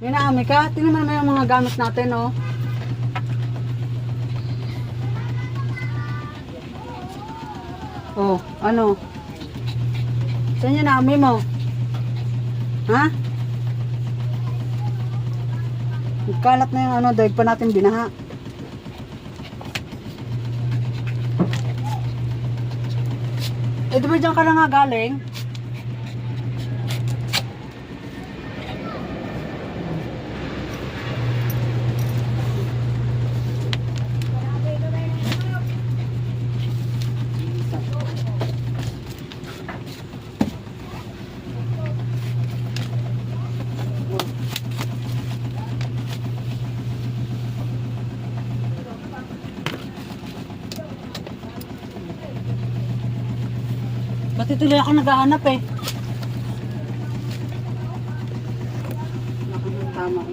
May naami ka? Tingnan mo naman yung mga gamit natin, oh. Oh, ano? Saan yung naami mo? Ha? Kalat na yung ano, dahil pa natin binaha. Eh, di ba dyan ka lang nga galing? Pati tuloy ako naghahanap eh. Tama.